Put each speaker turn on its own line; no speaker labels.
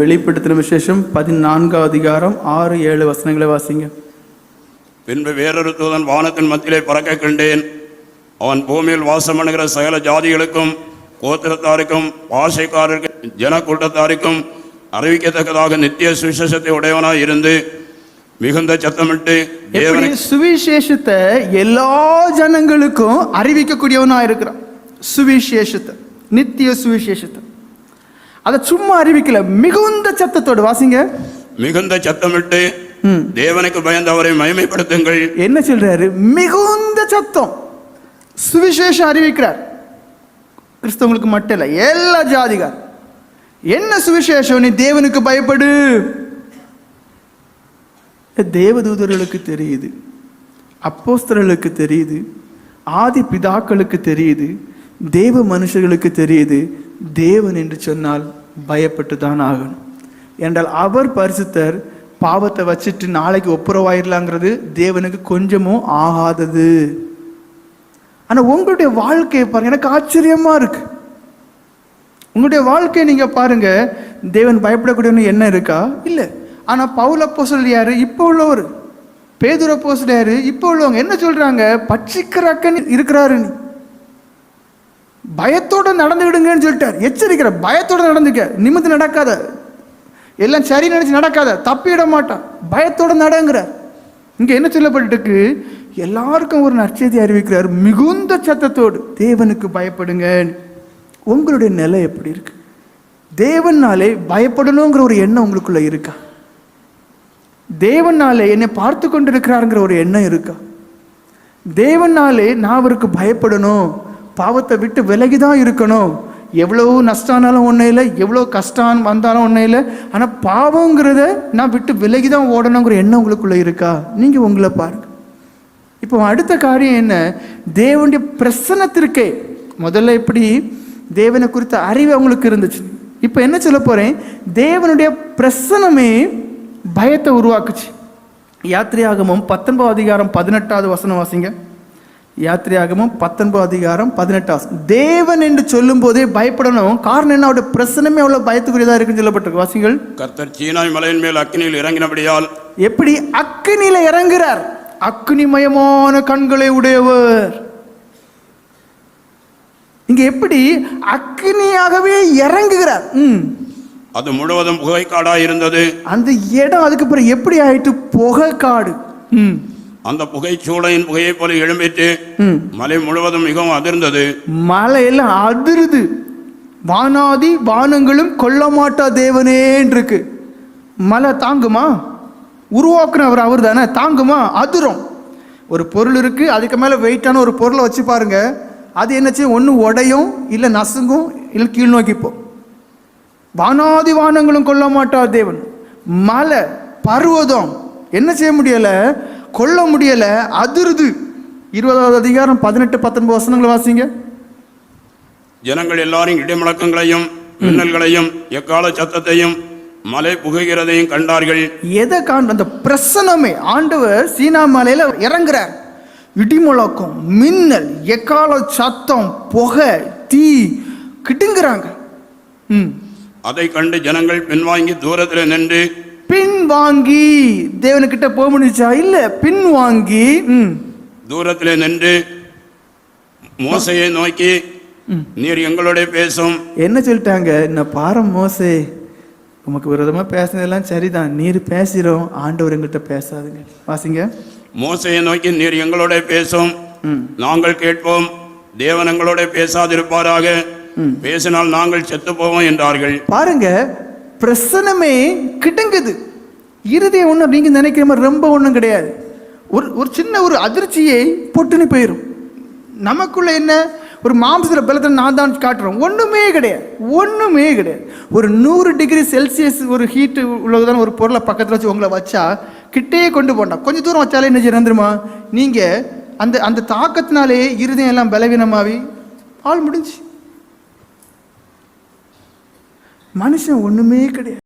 வெளிப்படுத்தின விசேஷம் பதினான்காம் அதிகாரம் ஆறு ஏழு வசனங்களை வாசிங்க.
பின்பு வேறொரு தூதன் வானத்தின் மத்தியிலே பறக்க கண்டேன். அவன் பூமியில் வாசம் பண்ணுகிற சகல ஜாதிகளுக்கும் கோத்திரத்தாருக்கும் பாஷைக்காரருக்கும் ஜன கூட்டத்தாருக்கும் அறிவிக்கத்தக்கதாக நித்திய சுவிசேஷத்தை உடையவனாய் இருந்து மிகுந்த சத்தமிட்டு
சுவிசேஷத்தை எல்லா ஜனங்களுக்கும் அறிவிக்கக்கூடியவனா இருக்கிறான்? சுவிசேஷத்தை நித்திய சுவிசேஷத்தை. அதை சும்மா அறிவிக்கல. மிகுந்த சத்தத்தோடு வாசிங்க.
மிகுந்த சத்தமிட்டு. தேவனுக்கு பயந்து அவரை மகிமைப்படுத்துங்கள்.
என்ன சொல்றாரு? மிகுந்த சத்தம். சுவிசேஷம் அறிவிக்கிறார். கிறிஸ்தவங்களுக்கு மட்டும் இல்லை எல்லா ஜாதிகார் என்ன சுவிசேஷம் நீ தேவனுக்கு பயப்படு. தேவதூதர்களுக்கு தெரியுது அப்போஸ்தலர்களுக்கு தெரியுது ஆதி பிதாக்களுக்கு தெரியுது தேவ மனுஷர்களுக்கு தெரியுது தேவன் என்று சொன்னால் பயப்பட்டு தான் ஆகணும். என்றால் அவர் பரிசுத்தர் பாவத்தை வச்சுட்டு நாளைக்கு ஒப்புரவாயிடலாங்கிறது தேவனுக்கு கொஞ்சமும் ஆகாதது. ஆனா உங்களுடைய வாழ்க்கையை பாருங்க எனக்கு ஆச்சரியமா இருக்கு. உங்களுடைய வாழ்க்கையை நீங்க பாருங்க தேவன் பயப்படக்கூடியவனு என்ன இருக்கா? இல்ல. ஆனா பவுல போசல் யாரு? இப்போ உள்ளவர். பேதுரு அப்போஸ்தலர் யார்? இப்போ உள்ளவங்க. என்ன சொல்றாங்க? பட்சிக்கிற அக்கன் இருக்கிறாரு நீ. பயத்தோடு நடந்துவிடுங்கன்னு சொல்லிட்டார். எச்சரிக்கிற பயத்தோட நடந்துக்க. நிமிந்து நடக்காத. எல்லாம் சரி நினச்சி நடக்காத. தப்பிட மாட்டான். பயத்தோட நடங்கிறார். இங்கே என்ன சொல்லப்பட்டுருக்கு? எல்லாருக்கும் ஒரு நற்செய்தி அறிவிக்கிறார். மிகுந்த சத்தத்தோடு தேவனுக்கு பயப்படுங்க உங்களுடைய நிலை எப்படி இருக்கு? தேவனாலே பயப்படணுங்கிற ஒரு எண்ணம் உங்களுக்குள்ள இருக்கா? தேவனாலே என்னை பார்த்து கொண்டிருக்கிறாருங்கிற ஒரு எண்ணம் இருக்கா? தேவனாலே நான் அவருக்கு பயப்படணும். பாவத்தை விட்டு விலகி தான் இருக்கணும். எவ்வளோ நஷ்டானாலும் ஒன்றும் இல்லை எவ்வளோ கஷ்டம் வந்தாலும் ஒன்றும் இல்லை. ஆனால் பாவங்கிறத நான் விட்டு விலகி தான் ஓடணுங்கிற எண்ணம் உங்களுக்குள்ளே இருக்கா? நீங்கள் உங்களை பாருங்க. இப்போ அடுத்த காரியம் என்ன? தேவனுடைய பிரசனத்திற்கே முதல்ல எப்படி தேவனை குறித்த அறிவு அவங்களுக்கு இருந்துச்சு. இப்போ என்ன சொல்ல போகிறேன் தேவனுடைய பிரசனமே பயத்தை உருவாக்குச்சு. யாத்திரையாகமும் பத்தொன்பது அதிகாரம் பதினெட்டாவது வசனம் வாசிங்க. யாத்திரையாகமும் பத்தொன்பது அதிகாரம் பதினெட்டாவது வசனம். தேவன் என்று சொல்லும் போதே பயப்படணும். காரணம் என்ன? அவருடைய பிரசனமே அவ்வளவு பயத்துக்குரியதா இருக்குன்னு சொல்லப்பட்டிருக்கு. வாசிங்கள்
கர்த்தர் சீனாய் மலையின் மேல் அக்கினியில் இறங்கினபடியால்
எப்படி? அக்கினியில இறங்குறார். அக்னிமயமான கண்களை உடையவர். இங்க எப்படி? அக்னியாகவே இறங்குகிறார். ம்.
அது முழுவதும் புகைக்காடாய் இருந்தது.
அந்த இடம் அதுக்கு பிறகு எப்படி ஆயிட்டு புகை காடு ம்.
அந்த புகை சூளையின் புகையைப் போல எழும்பிட்டு. மலை முழுவதும் மிகவும் அதிர்ந்தது.
மலையெல்லாம் அதிருது. வானாதி வானங்களும் கொல்ல மாட்டா தேவனேன்னு இருக்கு மலை தாங்குமா? உருவாக்குனவர் அவர் தானே தாங்குமா? அதிரும். ஒரு பொருள் இருக்கு அதுக்கு மேலே வெயிட்டான ஒரு பொருளை வச்சு பாருங்க. அது என்னச்சு? ஒன்று உடையும் இல்லை நசுங்கும் இல்லை கீழ் நோக்கி போ. வானாதி வானங்களும் கொல்ல மாட்டா தேவன். மலை பர்வதம். என்ன செய்ய முடியல? கொல்ல முடியல அதிருது. இருபதாவது அதிகாரம் பதினெட்டு பத்தொன்பது வசனங்களை வாசிங்க.
ஜனங்கள் எல்லாரும் இடிமுழக்கங்களையும் மின்னல்களையும் எக்கால சத்தத்தையும் மலை புகைகிறதையும் கண்டார்கள்.
எதை காண்ற அந்த பிரசனமே ஆண்டவர் சீனா மலையில இறங்குறார். இடிமுழக்கம் மின்னல் எக்கால சத்தம் புகை தீ கிட்டுங்கிறாங்க ம்.
அதை கண்டு ஜனங்கள் பின்வாங்கி தூரத்தில் நின்று
பின் வாங்கி தேவனுக்கிட்ட போக முடிஞ்சா இல்ல பின் வாங்கி ம்.
தூரத்தில் நின்று மோசையை நோக்கி நீர் எங்களோட பேசும்.
என்ன சொல்லிட்டாங்க? நான் பாரம் மோசே உமக்கு விரோதமாக பேசுனதெல்லாம் சரிதான். நீர் பேசுகிறோம் ஆண்டவர் எங்கிட்ட பேசாதுங்க. வாசிங்க.
மோசையை நோக்கி நீர் எங்களோட பேசும். நாங்கள் கேட்போம். தேவன் எங்களோட பேசாதிருப்பாராக. பேசினால் நாங்கள் செத்து போவோம் என்றார்கள்.
பாருங்க பிரசனமே கிடங்குது. இருதயம் ஒன்று அப்படிங்க நினைக்கிற மாதிரி ரொம்ப ஒன்றும் கிடையாது. ஒரு ஒரு சின்ன ஒரு அதிர்ச்சியை பொட்டுன்னு போயிடும் நமக்குள்ள என்ன? ஒரு மாம்சத்தில் பலத்தில் நான் தான் காட்டுறோம். ஒன்றுமே கிடையாது. ஒன்றுமே கிடையாது. ஒரு நூறு டிகிரி செல்சியஸ் ஒரு ஹீட்டு உள்ளதான ஒரு பொருளை பக்கத்தில் வச்சு உங்களை வச்சா கிட்டே கொண்டு போண்டா. கொஞ்சம் தூரம் வச்சாலே என்ன செய்யறந்துருமா நீங்கள் அந்த அந்த தாக்கத்தினாலே இருதயம் எல்லாம் பலவீனமாகி ஆள் முடிஞ்சு. மனுஷன் ஒன்றுமே கிடையாது.